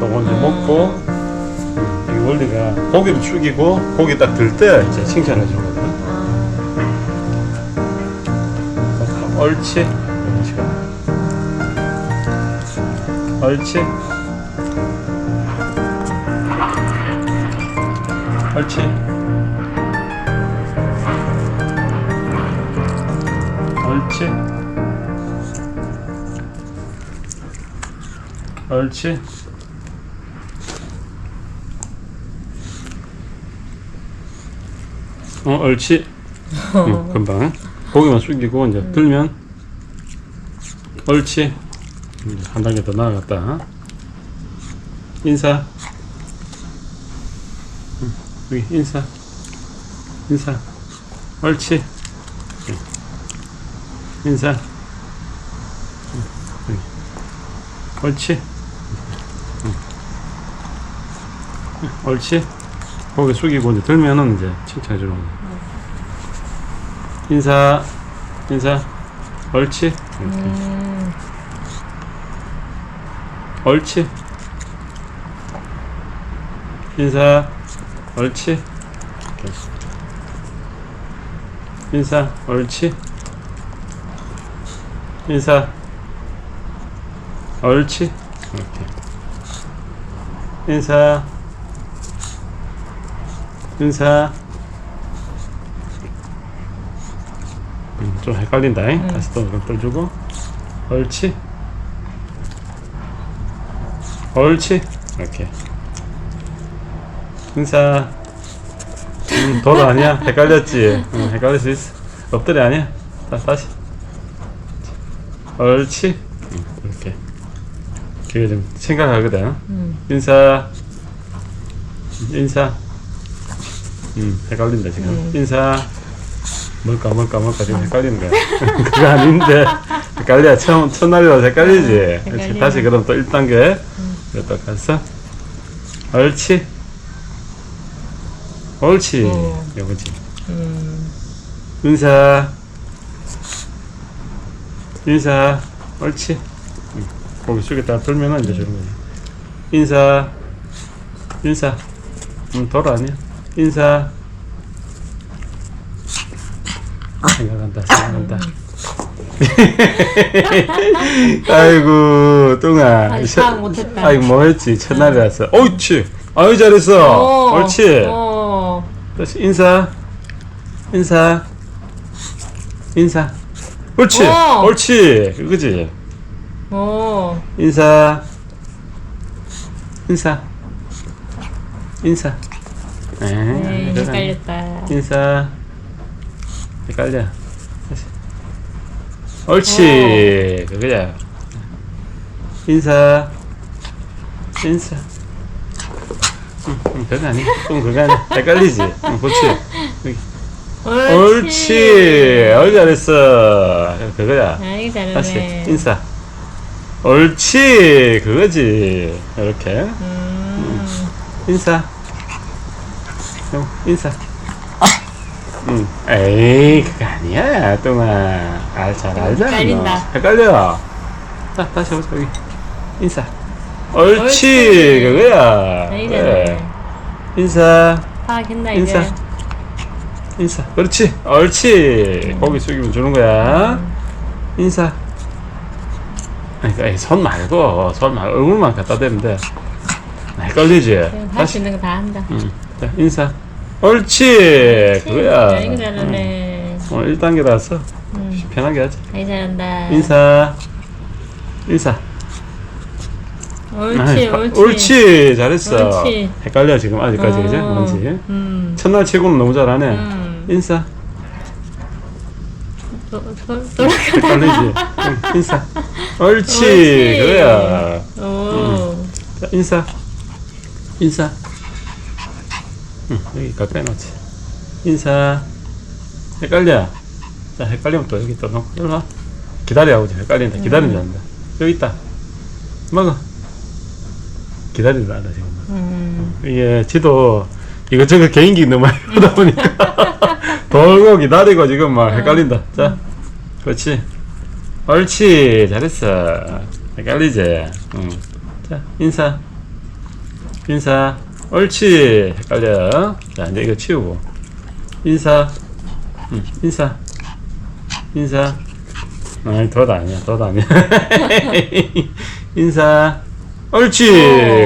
요거 이제 먹고, 음, 이 원리가 고기를 죽이고, 고기 딱 들 때 이제 칭찬해 주거든. 어, 옳지. 이런 식으로. 옳지. 옳지. 옳지. 어, 옳지. 응, 금방. 고기만 숙이고 이제 들면 옳지. 이제 한 단계 더 나아갔다. 인사. 응, 여기 인사. 인사. 옳지. 응. 인사. 옳지. 응. 응, 옳지. 고개 숙이고 이제 들면은 이제 칭찬해 주는 거야. 인사. 인사. 옳지. 이렇게. 음, 옳지. 인사. 옳지. 이렇게. 인사. 옳지. 인사. 옳지. 이렇게. 인사. 인사. 음, 좀 헷갈린다. 잉? 다시 또 떠주고. 옳지. 옳지. 이렇게. 인사. 음, 돌 아니야? 헷갈렸지? 응, 헷갈릴 수 있어. 엎드려 아니야? 다, 다시. 옳지. 응, 이렇게. 그게 좀 생각하거든. 음. 인사. 인사. 음, 헷갈린다, 지금. 음. 인사. 뭘까, 뭘까, 뭘까, 지금 헷갈리는 거야. 그거 아닌데. 헷갈려. 처음, 첫날이라서 헷갈리지. 음, 그렇지. 다시 그럼 또 1단계. 또 가서. 옳지. 옳지. 어. 요거지. 음, 인사. 인사. 옳지. 응. 고기 숙였다 들면은 이제 저런 거지. 인사. 인사. 음, 돌 아니야. 인사. 생각한다, 생각한다. 아이고, 뚱아. 아이, 셔- 파악 못했다. 아이고, 뭐 했지? 첫날이라서. 옳지. 아유, 잘했어. 어, 옳지. 어, 다시 인사 인사 인사 옳지 어. 옳지 그거지 어, 인사 인사 인사 에이, 네, 그래. 헷갈렸다. 인사 헷갈려 다시 옳지 그거야 인사 인사 응, 응, 그거 아니야 좀 그거 아니야 헷갈리지 응, 그렇지 여기. 옳지. 어이 잘했어. 그거야. 아이, 다시 잘하네. 인사. 옳지. 그거지. 이렇게 음, 인사. 형 인사. 응. 에이 그거 아니야 똥아. 알잘 알잖아. 헷갈린다. 너. 헷갈려. 자 다시 오자 여기. 인사. 옳지. 옳지. 그거야. 그래. 인사. 파악했나, 인사. 이제? 인사. 그렇지. 옳지. 고기 숙이면 주는 거야. 인사. 아니, 그러니까 손 말고, 손 말고, 얼굴만 갖다 대면 돼. 헷갈리지? 할수 다시. 있는 거 다 한다. 응. 자, 인사. 옳지. 그거야. 아이고, 잘하네. 응. 오늘 1단계라서 음, 편하게 하자. 아이, 잘한다. 인사. 인사. 옳지, 아이, 옳지. 옳지. 잘했어. 옳지. 헷갈려, 지금 아직까지. 그지? 어, 뭔지. 음, 첫날 치고는 너무 잘하네. 음. 인사. 도, 도. 헷갈리지? 응, 인사. 옳지. 옳지. 그거야. 오, 자, 인사. 인사. 응, 여기 가까이 놓지. 인사. 헷갈려. 자, 헷갈리면 또 여기 또 놓고. 일로 와. 기다려, 아버지. 헷갈린다. 기다리지 않는다. 여기 있다. 먹어. 기다리지 않아, 지금. 음, 이게 지도 이것저것 개인기 너무 많이 보다 보니까 돌고 기다리고 지금 막 헷갈린다. 자, 그렇지. 옳지. 잘했어. 헷갈리지? 응. 자, 인사. 인사. 옳지. 헷갈려. 자, 이제 이거 치우고. 인사. 응, 인사. 인사. 아니, 덧 아니야, 덧 아니야. 인사. 옳지.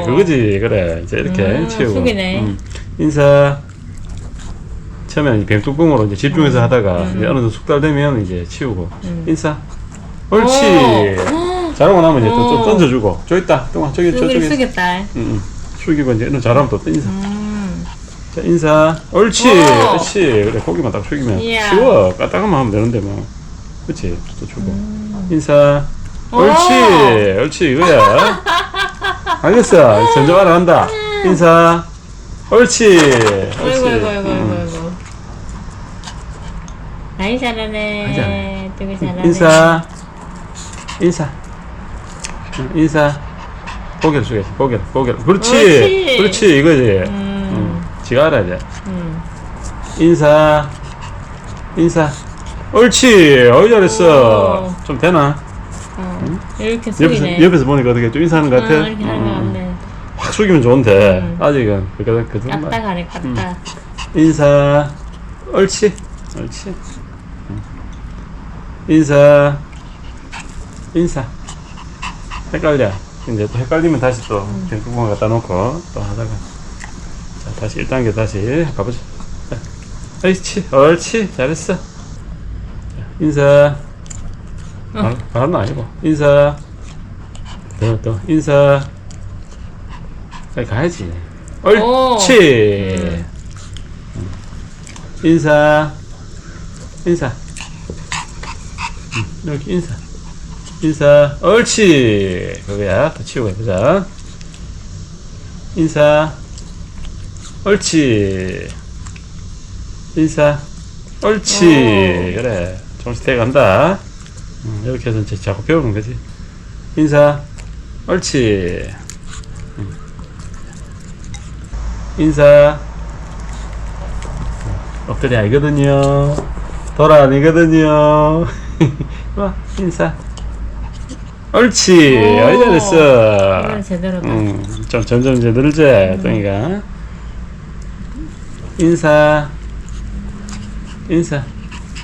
어. 그거지. 그래. 이제 이렇게 음, 치우고. 숙이네. 응. 인사. 처음에는 이 뱀뚜껑으로 이제 집중해서 하다가 음. 이제 어느 정도 숙달되면 이제 치우고. 음. 인사. 옳지. 잘하고 나면 이제 또좀 오. 던져주고. 저기 있다. 똥아 저기 저쪽에. 쓰겠다. 응, 응. 숙이고 이제 너 잘하면 또 인사. 음. 자 인사. 옳지. 오. 옳지. 그래 고기만 딱 숙이면 이야. 쉬워. 까딱하면 하면 되는데 뭐. 그렇지. 또 주고. 음. 인사. 오. 옳지. 옳지 이거야. 알겠어. 점점 알아간다. 인사. 옳지. 옳지. 아이고 아이고 아이고 응. 아이고 아이고. 아이 잘하네. 잘하네. 되게 잘하네. 인사. 인사. 응, 인사. 고개를 숙여야지. 고개를. 고개를. 그렇지. 그렇지. 이거지. 음. 응. 지가 알아야 돼. 음. 인사. 인사. 옳지. 어이 잘했어. 오. 좀 되나? 어. 이렇게 옆에서, 숙이네. 옆에서 보니까 어떻게 좀 인사하는 것 어, 같아? 이렇게 하는 거 음, 같네. 확 숙이면 좋은데 음. 아직은 그, 그 정도 까딱하네 까딱. 인사 옳지 옳지 응. 인사 인사 헷갈려 이제 또 헷갈리면 다시 또 음. 빈구멍 갖다 놓고 또 하다가 자 다시 1단계 다시 가보자 자, 옳지 옳지. 잘했어. 자, 인사. 바로, 바로는 아니고. 인사. 또 또 인사. 여기 가야지. 옳지. 음. 응. 인사. 인사. 응, 여기 인사 인사. 옳지. 그거야. 또 치우고 해보자. 인사. 옳지. 인사. 옳지. 오. 그래. 조금씩 돼간다. 응, 이렇게 해서 이제 자꾸 배우는 거지. 인사. 옳지. 응. 인사. 엎드려 아니거든요. 돌아 아니거든요. 와. 인사 옳지. 오. 어이 잘했어. 이건 제대로다. 음, 좀 점점 이제 늘지? 똥이가 인사. 인사.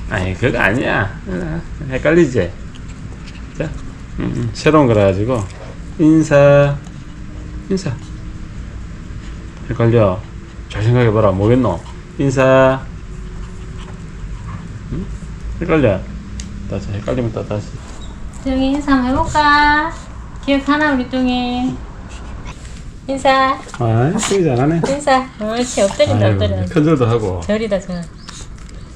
아니 그거 아니야. 어, 헷갈리지? 자 음, 음, 새로운 거라 가지고. 인사. 인사. 헷갈려. 잘 생각해봐라. 뭐겠노? 인사. 음? 헷갈려. 다시 헷갈리면 또 다시 뚱이 인사 한번 해볼까? 기억하나 우리 뚱이? 인사 아 똥이 잘하네 인사 옳지 엎드린다 아이고, 큰절도 하고 저리다 저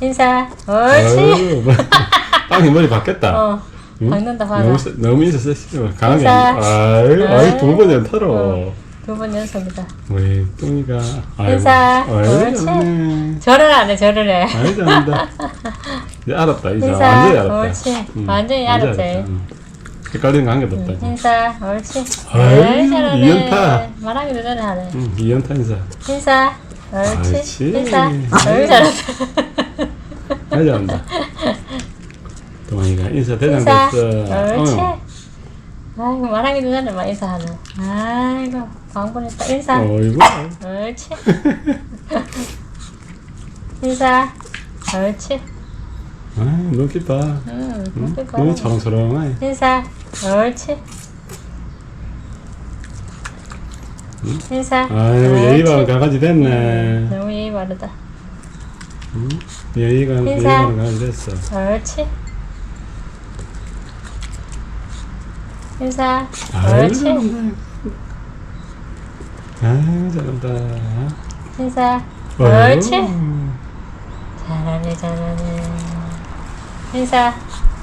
인사 옳지 아유, 뭐, 땅이 머리 바뀌었다. 어 응? 박는다 화가 너무, 세- 너무 인사 셌어. 강하게. 인사. 안- 아유, 아유, 두 번째 털어. 어. 두 번 연속이다 우리 똥이가. 아이고, 인사. 아유, 옳지. 잘하네. 절을 안 해 절을 해 아유, 잘한다. 이제 알았다, 이제. 인사 완전히 알았다. 옳지 응, 완전히 완전히 알았지 응. 헷갈리는 거한 개도 없다. 이제. 인사 옳지 아유, 아유, 잘하네 이연타. 말하기도 전에 하네 응, 이연타 인사. 인사 옳지 옳지. 인사 아유 잘한다 아유, 잘한다. 동아이가 인사 대장 인사 됐어. 옳지 어. 아이고 말하기도 전에 막 인사하네 아이고 광분했다 인사 어이구. 옳지 인사 옳지 아유, 눈빛 봐. 응 응? 너무. 초롱초롱해. 인사 옳지 인사 아유, 예의 바른 강아지 됐네. 너무 예의 바르다 응? 예의가 예의. 바른 강아지 됐어. 옳지 인사. 아유, 옳지? 잘한다. 아유, 잘한다. 인사. 옳지? 잘하네 잘하네. 인사.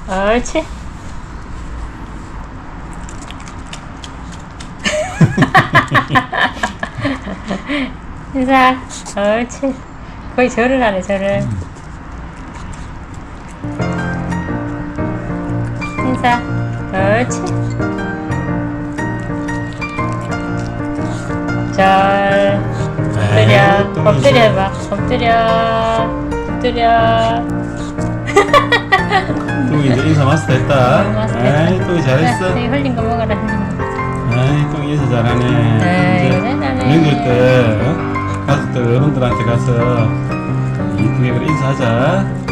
옳지? 인사. 옳지? 거의 절을 하네 절을. 인사. 옳지 절 엎드려 엎드려 봐 엎드려 엎드려 똥이 이제 인사 마스터 했다. 마스터 아이, 똥이 잘했어. 이 흘린 거 먹어라 아이 또 인사 잘하네. 명절 때 어? 가족들 어른들한테 가서 이쁘게 그래 인사하자.